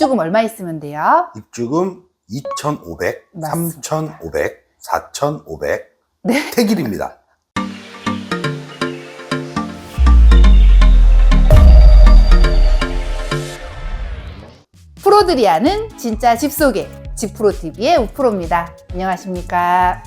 입주금 얼마 있으면 돼요? 입주금 2,500, 맞습니다. 3,500, 4,500 네. 택일입니다. 프로들이 아는 진짜 집 소개 집프로TV의 우프로입니다. 안녕하십니까.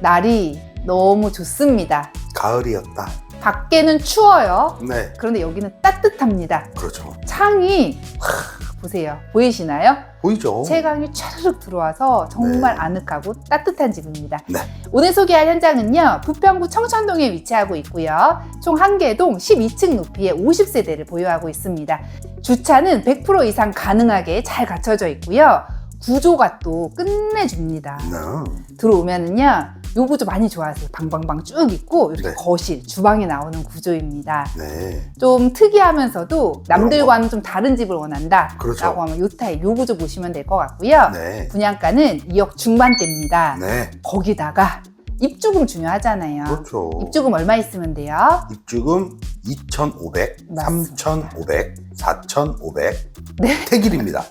날이 너무 좋습니다. 가을이었다. 밖에는 추워요. 네, 그런데 여기는 따뜻합니다. 그렇죠. 창이 와, 보세요. 보이시나요? 보이죠? 채광이 촤르륵 들어와서 정말 네. 아늑하고 따뜻한 집입니다. 네. 오늘 소개할 현장은요, 부평구 청천동에 위치하고 있고요. 총 한 개동 12층 높이의 50세대를 보유하고 있습니다. 주차는 100% 이상 가능하게 잘 갖춰져 있고요. 구조가 또 끝내줍니다. 네. 들어오면은요, 요 구조 많이 좋아하세요. 방방방 쭉 있고, 이렇게 네. 거실, 주방에 나오는 구조입니다. 네. 좀 특이하면서도 남들과는 좀 다른 집을 원한다. 그렇죠. 라고 하면 요 타입, 요 구조 보시면 될 것 같고요. 네. 분양가는 2억 중반대입니다. 네. 거기다가 입주금 중요하잖아요. 그렇죠. 입주금 얼마 있으면 돼요? 입주금 2,500, 맞습니다. 3,500, 4,500 네. 택일입니다.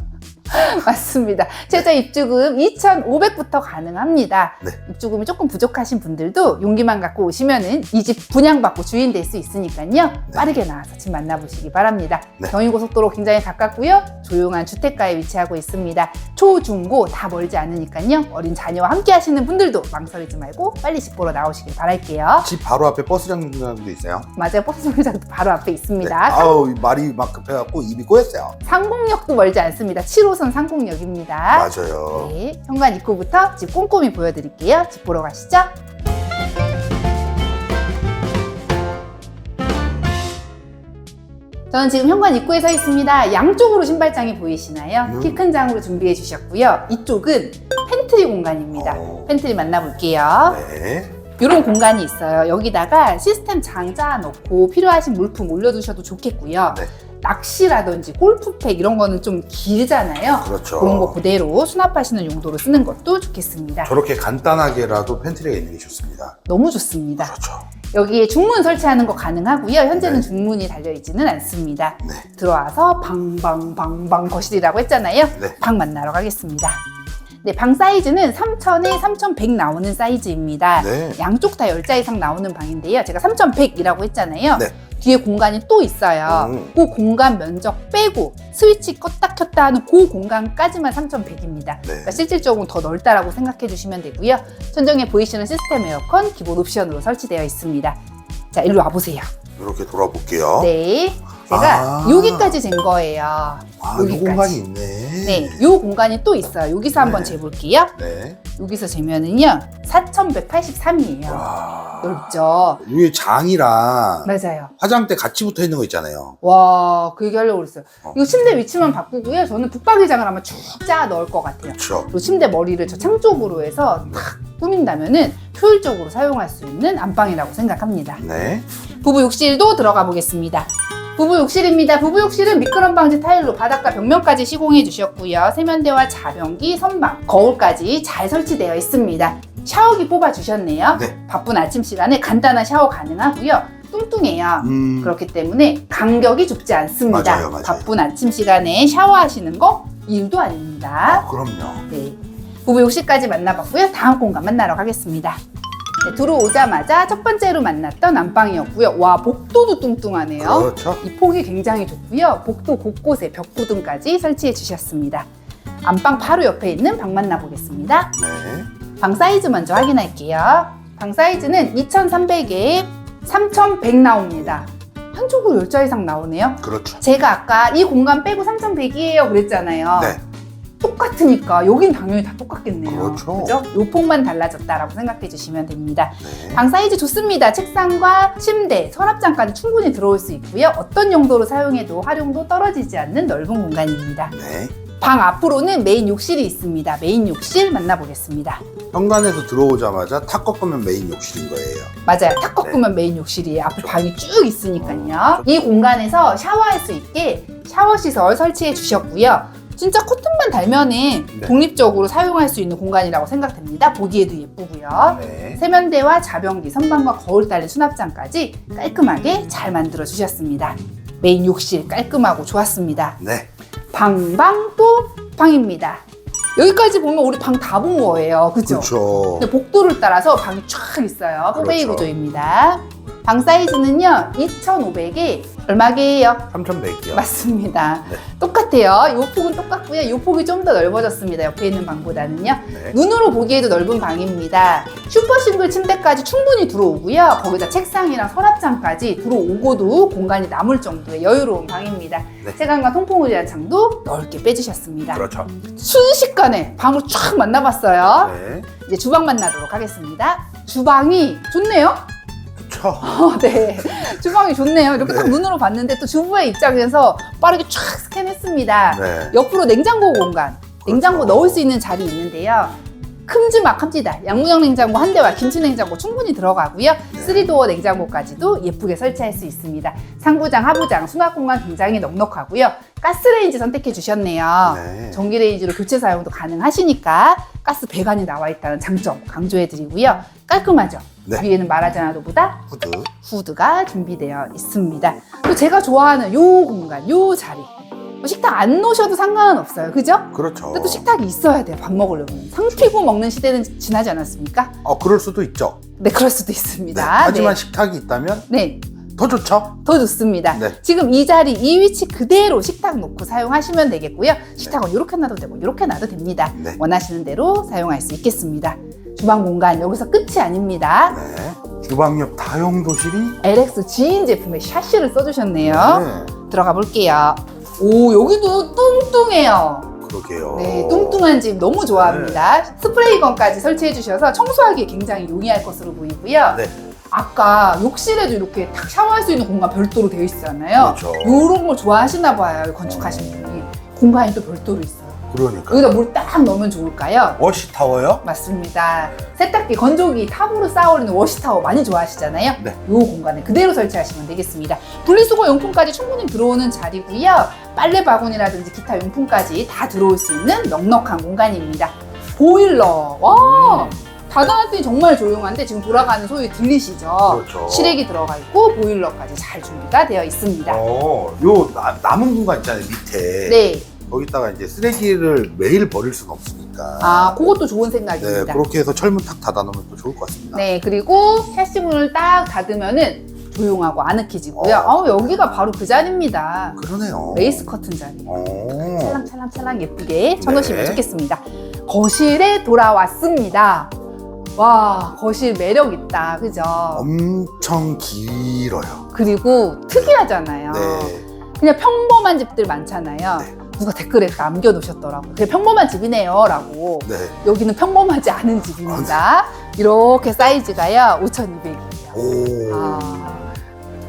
맞습니다. 최저 입주금 2,500부터 가능합니다. 네. 입주금이 조금 부족하신 분들도 용기만 갖고 오시면은 이 집 분양받고 주인 될 수 있으니까요. 빠르게 나와서 집 만나보시기 바랍니다. 네. 경인고속도로 굉장히 가깝고요. 조용한 주택가에 위치하고 있습니다. 초, 중, 고 다 멀지 않으니까요. 어린 자녀와 함께 하시는 분들도 망설이지 말고 빨리 집 보러 나오시길 바랄게요. 집 바로 앞에 버스 정류장도 있어요. 맞아요. 버스 정류장도 바로 앞에 네. 있습니다. 아우 말이 막 급해갖고 입이 꼬였어요. 상공역도 멀지 않습니다. 7호 선 상공역입니다. 맞아요. 네, 현관 입구부터 집 꼼꼼히 보여드릴게요. 집 보러 가시죠. 저는 지금 현관 입구에 서 있습니다. 양쪽으로 신발장이 보이시나요? 음. 키큰 장으로 준비해 주셨고요. 이쪽은 팬트리 공간입니다. 어. 팬트리 만나볼게요. 네. 이런 공간이 있어요. 여기다가 시스템 장자 넣고 필요하신 물품 올려두셔도 좋겠고요. 네. 낚시라든지 골프팩 이런 거는 좀 길잖아요. 그렇죠. 그런 거 그대로 수납하시는 용도로 쓰는 것도 좋겠습니다. 저렇게 간단하게라도 팬트리가 있는 게 좋습니다. 너무 좋습니다. 그렇죠. 여기에 중문 설치하는 거 가능하고요. 현재는 네. 중문이 달려있지는 않습니다. 네. 들어와서 방방방방 거실이라고 했잖아요. 네. 방 만나러 가겠습니다. 네, 방 사이즈는 3000에 3100 나오는 사이즈입니다. 네. 양쪽 다 10자 이상 나오는 방인데요. 제가 3100이라고 했잖아요. 네. 뒤에 공간이 또 있어요. 음. 그 공간 면적 빼고 스위치 껐다 켰다 하는 그 공간까지만 3100입니다. 그러니까 실질적으로 더 넓다라고 생각해 주시면 되고요. 천정에 보이시는 시스템 에어컨 기본 옵션으로 설치되어 있습니다. 자, 일로 와보세요. 이렇게 돌아볼게요. 네. 제가 아. 여기까지 잰 거예요. 아, 이 여기까지. 공간이 있네. 네, 이 공간이 또 있어요. 여기서 한번 네. 재볼게요. 네. 여기서 재면은요, 4183이에요. 와. 넓죠? 위에 장이랑 맞아요. 화장대 같이 붙어 있는 거 있잖아요. 와, 그 얘기 하려고 그랬어요. 어. 이거 침대 위치만 바꾸고요. 저는 붙박이장을 아마 쭉 짜 넣을 것 같아요. 그렇죠. 침대 머리를 저 창 쪽으로 해서 탁 꾸민다면은 효율적으로 사용할 수 있는 안방이라고 생각합니다. 네. 부부 욕실도 들어가 보겠습니다. 부부 욕실입니다. 부부 욕실은 미끄럼 방지 타일로 바닥과 벽면까지 시공해 주셨고요. 세면대와 자변기, 선반, 거울까지 잘 설치되어 있습니다. 샤워기 뽑아 주셨네요. 네. 바쁜 아침 시간에 간단한 샤워 가능하고요. 뚱뚱해요. 음. 그렇기 때문에 간격이 좁지 않습니다. 맞아요, 맞아요. 바쁜 아침 시간에 샤워하시는 거 일도 아닙니다. 아, 그럼요. 네. 부부 욕실까지 만나봤고요. 다음 공간 만나러 가겠습니다. 네, 들어오자마자 첫 번째로 만났던 안방이었고요. 와, 복도도 뚱뚱하네요. 그렇죠. 이 폭이 굉장히 좋고요. 복도 곳곳에 벽부등까지 설치해 주셨습니다. 안방 바로 옆에 있는 방 만나보겠습니다. 네. 방 사이즈 먼저 확인할게요. 방 사이즈는 2300에 3100 나옵니다. 한쪽으로 10자 이상 나오네요. 그렇죠. 제가 아까 이 공간 빼고 3100이에요 그랬잖아요. 네. 똑같으니까 여긴 당연히 다 똑같겠네요. 그렇죠. 그죠? 요 폭만 달라졌다라고 생각해 주시면 됩니다. 네. 방 사이즈 좋습니다. 책상과 침대, 서랍장까지 충분히 들어올 수 있고요. 어떤 용도로 사용해도 활용도 떨어지지 않는 넓은 공간입니다. 네. 방 앞으로는 메인 욕실이 있습니다. 메인 욕실 만나보겠습니다. 현관에서 들어오자마자 탁 꺾으면 메인 욕실인 거예요. 맞아요. 탁 꺾으면 메인 욕실이에요. 앞에 방이 쭉 있으니까요. 이 공간에서 샤워할 수 있게 샤워 시설 설치해 주셨고요. 진짜 커튼만 달면은 네. 독립적으로 사용할 수 있는 공간이라고 생각됩니다. 보기에도 예쁘고요. 네. 세면대와 자변기, 선반과 거울 달린 수납장까지 깔끔하게 잘 만들어 주셨습니다. 메인 욕실 깔끔하고 좋았습니다. 네. 방방 또 방입니다. 여기까지 보면 우리 방 다 본 거예요. 그죠? 그렇죠. 근데 복도를 따라서 방이 쫙 있어요. 뽀베이 그렇죠. 구조입니다. 방 사이즈는요, 2,500에 얼마게요? 3,100이요. 맞습니다. 네. 똑같아요. 요 폭은 똑같고요. 요 폭이 좀 더 넓어졌습니다. 옆에 있는 방보다는요. 네. 눈으로 보기에도 넓은 방입니다. 슈퍼 싱글 침대까지 충분히 들어오고요. 거기다 책상이랑 서랍장까지 들어오고도 공간이 남을 정도의 여유로운 방입니다. 네. 세간과 통풍을 위한 창도 넓게 빼주셨습니다. 그렇죠. 순식간에 방을 쫙 만나봤어요. 네. 이제 주방 만나도록 하겠습니다. 주방이 좋네요. 그렇죠. 어, 네. 주방이 좋네요. 이렇게 딱 네. 눈으로 봤는데 또 주부의 입장에서 빠르게 쫙 스캔했습니다. 네. 옆으로 냉장고 공간, 냉장고 그렇죠. 넣을 수 있는 자리 있는데요. 큼지막합니다. 양문형 냉장고 한 대와 김치 냉장고 충분히 들어가고요. 네. 쓰리도어 냉장고까지도 예쁘게 설치할 수 있습니다. 상부장, 하부장, 수납 공간 굉장히 넉넉하고요. 가스레인지 선택해 주셨네요. 네. 전기레인지로 교체 사용도 가능하시니까 가스 배관이 나와 있다는 장점 강조해 드리고요. 깔끔하죠? 네. 위에는 말하지 않아도 보다 후드. 후드가 준비되어 있습니다. 또 제가 좋아하는 요 공간, 요 자리. 뭐 식탁 안 놓으셔도 상관은 없어요. 그죠? 그렇죠. 근데 또 식탁이 있어야 돼요. 밥 먹으려면. 상피고 먹는 시대는 지나지 않았습니까? 어, 그럴 수도 있죠. 네, 그럴 수도 네. 있습니다. 하지만 네. 식탁이 있다면 네, 더 좋죠. 더 좋습니다. 네. 지금 이 자리, 이 위치 그대로 식탁 놓고 사용하시면 되겠고요. 식탁은 이렇게 놔도 되고 이렇게 놔도 됩니다. 네. 원하시는 대로 사용할 수 있겠습니다. 주방 공간 여기서 끝이 아닙니다. 네. 주방 옆 다용 도실이 LX 지인 제품의 샤시를 써주셨네요. 네. 들어가 볼게요. 오, 여기도 뚱뚱해요. 그러게요. 네, 뚱뚱한 집 너무 좋아합니다. 스프레이건까지 설치해 주셔서 청소하기에 굉장히 용이할 것으로 보이고요. 네. 아까 욕실에도 이렇게 탁 샤워할 수 있는 공간 별도로 되어 있잖아요. 그렇죠. 이런 걸 좋아하시나 봐요, 건축하신 분이. 공간이 또 별도로 있어요. 그러니까. 여기다 물 딱 넣으면 좋을까요? 워시 타워요? 맞습니다. 세탁기, 건조기, 탑으로 쌓아올리는 워시타워 많이 좋아하시잖아요. 네. 이 공간에 그대로 설치하시면 되겠습니다. 분리수거 용품까지 충분히 들어오는 자리고요. 빨래 바구니라든지 기타 용품까지 다 들어올 수 있는 넉넉한 공간입니다. 보일러. 와! 음. 닫아놨더니 정말 조용한데 지금 돌아가는 소리 들리시죠? 그렇죠. 실외기 들어가 있고 보일러까지 잘 준비가 되어 있습니다. 어, 요 나- 남은 공간 있잖아요 밑에. 네. 거기다가 이제 쓰레기를 매일 버릴 수는 없으니까. 아, 그것도 좋은 네, 생각입니다. 그렇게 해서 철문 탁 닫아놓으면 또 좋을 것 같습니다. 네, 그리고 샤시문을 딱 닫으면은 조용하고 아늑해지고요. 어. 어, 여기가 바로 그 자리입니다. 그러네요. 레이스 커튼 자리. 어. 찰랑찰랑찰랑 예쁘게 쳐놓으시면 네. 좋겠습니다. 거실에 돌아왔습니다. 와, 거실 매력 있다. 그죠? 엄청 길어요. 그리고 특이하잖아요. 네. 그냥 평범한 집들 많잖아요. 네. 누가 댓글에 남겨놓으셨더라고요. 그냥 평범한 집이네요. 라고. 네. 여기는 평범하지 않은 집입니다. 이렇게 사이즈가요. 5,200이에요. 오. 아,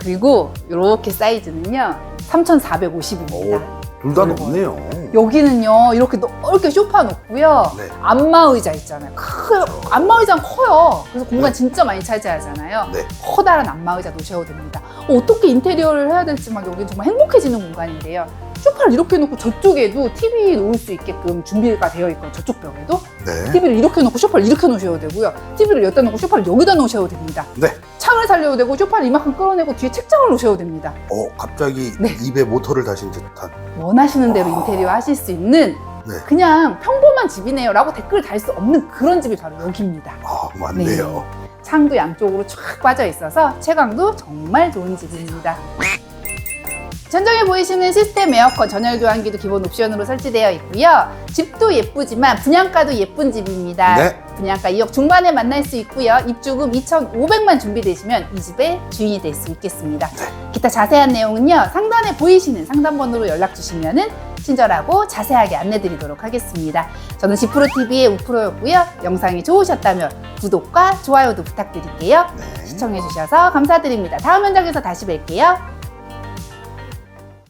그리고 이렇게 사이즈는요 3,450입니다. 둘 다 그리고 높네요. 여기는요 이렇게 넓게 소파 놓고요 네. 안마 의자 있잖아요. 커요. 안마 의자는 커요. 그래서 공간 네. 진짜 많이 차지하잖아요. 네. 커다란 안마 의자 놓으셔도 됩니다. 어, 떻게 인테리어를 해야 될지 막 여기 정말 행복해지는 공간인데요. 소파를 이렇게 놓고 저쪽에도 TV 놓을 수 있게끔 준비가 되어 있고 저쪽 벽에도 네. TV를 이렇게 놓고 소파를 이렇게 놓으셔도 되고요. TV를 여기다 놓고 소파를 여기다 놓으셔도 됩니다. 네. 창을 살려도 되고 소파를 이만큼 끌어내고 뒤에 책장을 놓으셔도 됩니다. 어, 갑자기 네. 입에 모터를 다신 듯한. 원하시는 대로 아. 인테리어 하실 수 있는 네. 그냥 평범한 집이네요 라고 댓글 달 수 없는 그런 집이 바로 여기입니다. 아, 맞네요. 창도 양쪽으로 쫙 빠져 있어서 채광도 정말 좋은 집입니다. 전정에 보이시는 시스템 에어컨 전열 교환기도 기본 옵션으로 설치되어 있고요. 집도 예쁘지만 분양가도 예쁜 집입니다. 네. 분양가 2억 중반에 만날 수 있고요. 입주금 2,500만 준비되시면 이 집의 주인이 될 수 있겠습니다. 기타 자세한 내용은요. 상단에 보이시는 상담번호로 연락 주시면은 친절하고 자세하게 안내드리도록 하겠습니다. 저는 지프로TV의 우프로였고요. 영상이 좋으셨다면 구독과 좋아요도 부탁드릴게요. 네. 시청해주셔서 감사드립니다. 다음 현장에서 다시 뵐게요.